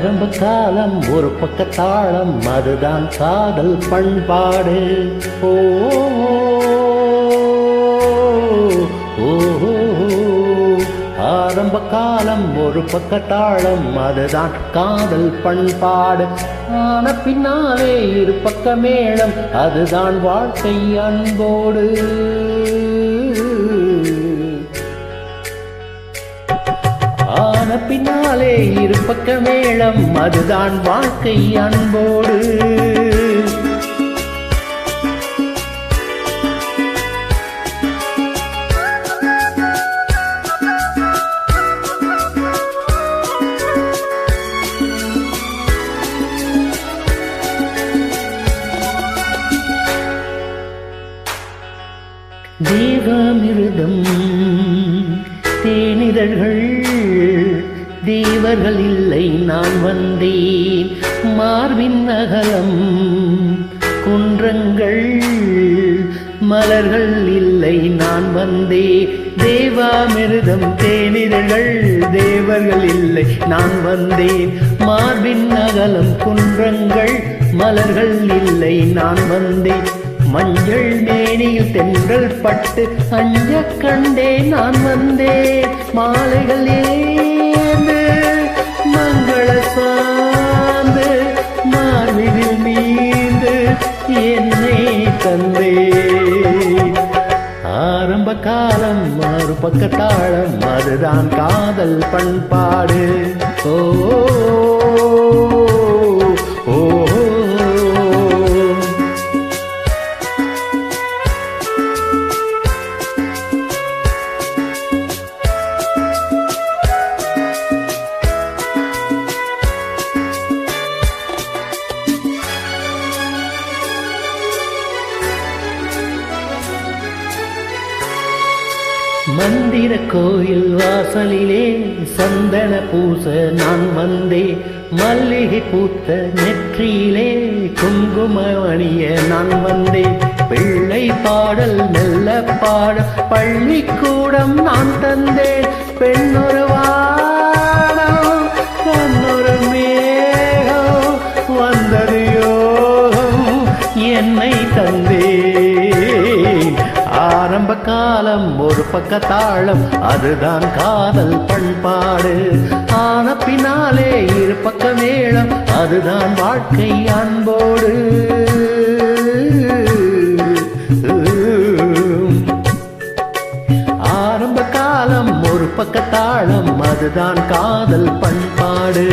ஆரம்ப காலம் ஒரு பக்கத்தாளம் அதுதான் காதல் பண்பாடு. ஓ ஆரம்ப காலம் ஒரு பக்கத்தாளம் அதுதான் காதல் பண்பாடு. ஆன பின்னாலே இரு பக்க மேளம் அதுதான் வாழ்க்கை அன்போடு. பின்னாலே இருப்பக்க மேளம் அதுதான் வாழ்க்கை அன்போடு. தேவமிருதம் தேனிதழ்கள் தேவர்கள் இல்லை நான் வந்தேன். மார்பின் அகலம் குன்றங்கள் மலர்கள் இல்லை நான் வந்தேன். தேவாமிருதம் தேனிதழ்கள் தேவர்கள் இல்லை நான் வந்தேன். மார்பின் அகலம் குன்றங்கள் மலர்கள் இல்லை நான் வந்தேன். மஞ்சள் மேனியில் தென்றல் பட்டு அஞ்ச கண்டே நான் வந்தேன். மாலைகளே மறு அதுதான் காதல் பண்பாடு. ஓ மந்திர கோயில் வாசலிலே சந்தன பூச நான் வந்தேன் மல்லிகை பூத்த நெற்றியிலே குங்கும அணிய நான் வந்தேன் பிள்ளை பாடல் மெல்ல பாட பள்ளிக்கூடம் நான் தந்தேன் பெண்ணுறவு ஒரு பக்க தாளம் அதுதான் காதல் பண்பாடு. ஆன பின்னாலே இரு பக்க மேளம் அதுதான் வாழ்க்கை அன்போடு. ஆரம்ப காலம் ஒரு பக்க தாளம் அதுதான் காதல் பண்பாடு.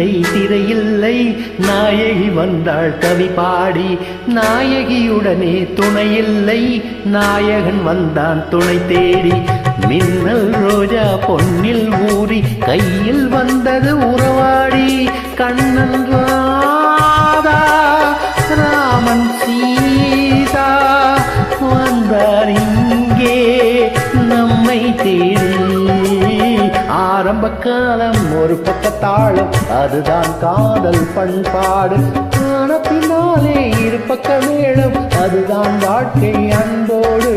நாடக திரையில்லை. நாயகி வந்தாள் கவி பாடி. நாயகியுடனே துணையில்லை. நாயகன் வந்தான் துணை தேடி. மின்னல் ரோஜா பொன்னில் ஊறி கையில் வந்தது உறவாடி. கண்ணன் ஆரம்ப காலம் ஒரு பக்க தாளம் அதுதான் காதல் பண்பாடு. ஆன பின்னாலே இரு பக்க மேளம் அதுதான் வாழ்க்கை அன்போடு.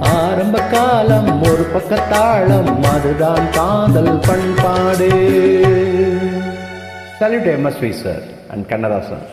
ஆரம்ப காலம் ஒரு பக்க தாளம் அதுதான் காதல் பண்பாடு. Salute MSV sir and Kannadasan.